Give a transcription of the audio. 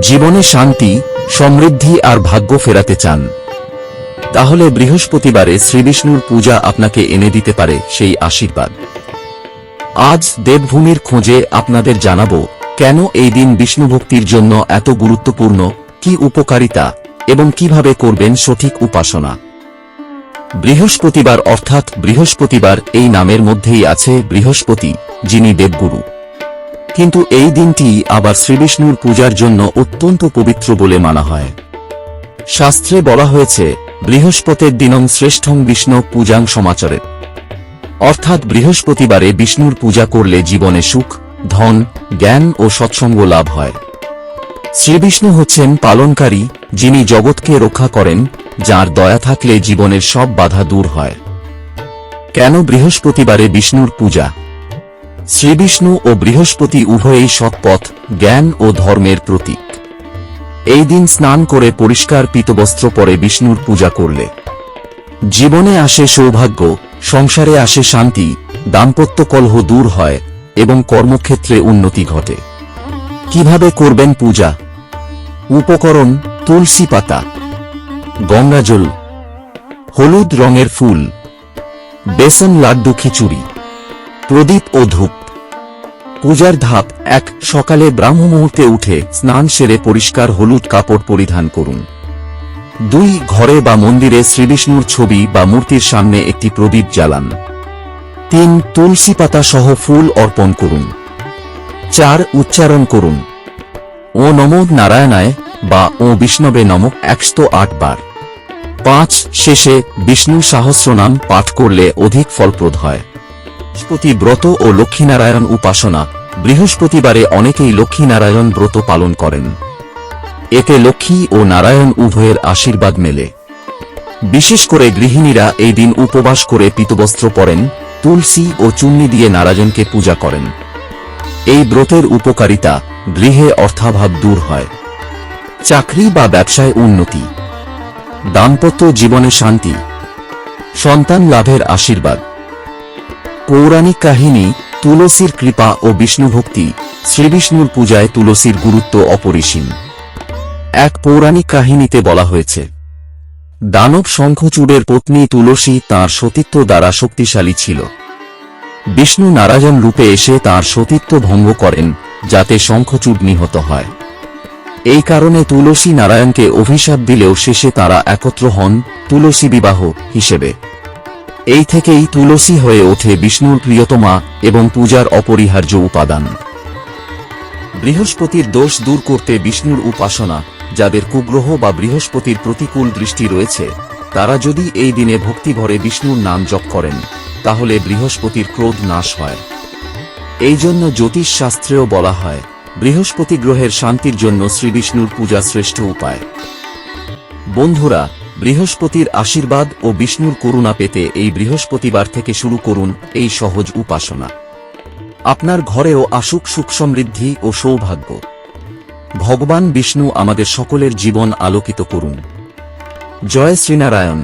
জীবনে শান্তি, সমৃদ্ধি আর ভাগ্য ফেরাতে চান। তাহলে বৃহস্পতিবারে শ্রীবিষ্ণুর পূজা আপনাকে এনে দিতে পারে সেই আশীর্বাদ। আজ দেবভূমির খোঁজে আপনাদের জানাব, কেন এই দিন বিষ্ণুভক্তির জন্য এত গুরুত্বপূর্ণ, কি উপকারিতা, এবং কীভাবে করবেন সঠিক উপাসনা। বৃহস্পতিবার অর্থাৎ বৃহস্পতিবার এই নামের মধ্যেই আছে বৃহস্পতি, যিনি দেবগুরু। কিন্তু এই দিনটি আবার শ্রীবিষ্ণুর পূজার জন্য অত্যন্ত পবিত্র বলে মানা হয়। শাস্ত্রে বলা হয়েছে, বৃহস্পতির দিনং শ্রেষ্ঠং বিষ্ণু পূজাং সমাচারে। অর্থাৎ বৃহস্পতিবারে বিষ্ণুর পূজা করলে জীবনে সুখ, ধন, জ্ঞান ও সৎসঙ্গ লাভ হয়। শ্রীবিষ্ণু হচ্ছেন পালনকারী, যিনি জগৎকে রক্ষা করেন, যার দয়া থাকলে জীবনের সব বাধা দূর হয়। কেন বৃহস্পতিবারে বিষ্ণুর পূজা? শ্রীবিষ্ণু ও বৃহস্পতি উভয়েই সৎপথ, জ্ঞান ও ধর্মের প্রতীক। এই দিন স্নান করে পরিষ্কার পিতবস্ত্র পরে বিষ্ণুর পূজা করলে। জীবনে আসে সৌভাগ্য, সংসারে আসে শান্তি, দাম্পত্য কলহ দূর হয় এবং কর্মক্ষেত্রে উন্নতি ঘটে। কীভাবে করবেন পূজা? উপকরণ, তুলসী পাতা গঙ্গাজল হলুদ রঙের ফুল, বেসন লাড্ডু খিচুড়ি, প্রদীপ ও ধূপ। পূজার ধাপ, এক সকালে ব্রাহ্ম মুহূর্তে উঠে স্নান সেরে পরিষ্কার হলুদ কাপড় পরিধান করুন। দুই, ঘরে বা মন্দিরে শ্রীবিষ্ণুর ছবি বা মূর্তির সামনে একটি প্রদীপ জ্বালান। তিন, তুলসী পাতা সহ ফুল অর্পণ করুন। চার, উচ্চারণ করুন। ও নমো নারায়ণায় বা ও বিষ্ণবে নমক একশো আট বার। পাঁচ, শেষে বিষ্ণু সহস্রনাম পাঠ করলে অধিক ফলপ্রদ হয়। বৃহস্পতি ব্রত ও লক্ষ্মীনারায়ণ উপাসনা। বৃহস্পতিবারে অনেকেই লক্ষ্মীনারায়ণ ব্রত পালন করেন। এতে লক্ষ্মী ও নারায়ণ উভয়ের আশীর্বাদ মেলে। বিশেষ করে গৃহিণীরা এই দিন উপবাস করে পীতবস্ত্র পরেন, তুলসী ও চুন্নি দিয়ে নারায়ণকে পূজা করেন। এই ব্রতের উপকারিতা গৃহে অর্থাভাব দূর হয়। চাকরি বা ব্যবসায় উন্নতি। দাম্পত্য জীবনে শান্তি। সন্তান লাভের আশীর্বাদ। পৌরাণিক কাহিনী তুলসীর কৃপা ও বিষ্ণুভক্তি শ্রীবিষ্ণুর পূজায় তুলসীর গুরুত্ব অপরিসীম। এক পৌরাণিক কাহিনীতে বলা হয়েছে, দানব শঙ্খচূড়ের পত্নী তুলসী তাঁর সতীত্ব দ্বারা শক্তিশালী ছিল। বিষ্ণু নারায়ণ রূপে এসে তাঁর সতীত্ব ভঙ্গ করেন, যাতে শঙ্খচূড় নিহত হয়। এই কারণে তুলসী নারায়ণকে অভিশাপ দিলেও শেষে তারা একত্র হন তুলসী বিবাহ হিসেবে। এই থেকেই তুলসী হয়ে ওঠে বিষ্ণুর প্রিয়তমা এবং পূজার অপরিহার্য উপাদান। বৃহস্পতির দোষ দূর করতে বিষ্ণুর উপাসনা, যাদের কুগ্রহ বা বৃহস্পতির প্রতিকূল দৃষ্টি রয়েছে, তারা যদি এই দিনে ভক্তিভরে বিষ্ণুর নাম জপ করেন, তাহলে বৃহস্পতির ক্রোধ নাশ হয়। এই জন্য জ্যোতিষ শাস্ত্রেও বলা হয়, বৃহস্পতি গ্রহের শান্তির জন্য শ্রীবিষ্ণুর পূজা শ্রেষ্ঠ উপায়। বন্ধুরা বৃহস্পতির আশীর্বাদ ও বিষ্ণুর করুণা পেতে এই বৃহস্পতিবার থেকে শুরু করুন এই সহজ উপাসনা। আপনার ঘরেও আসুক সুখ সমৃদ্ধি ও সৌভাগ্য। ভগবান বিষ্ণু আমাদের সকলের জীবন আলোকিত করুন। জয় শ্রীনারায়ণ।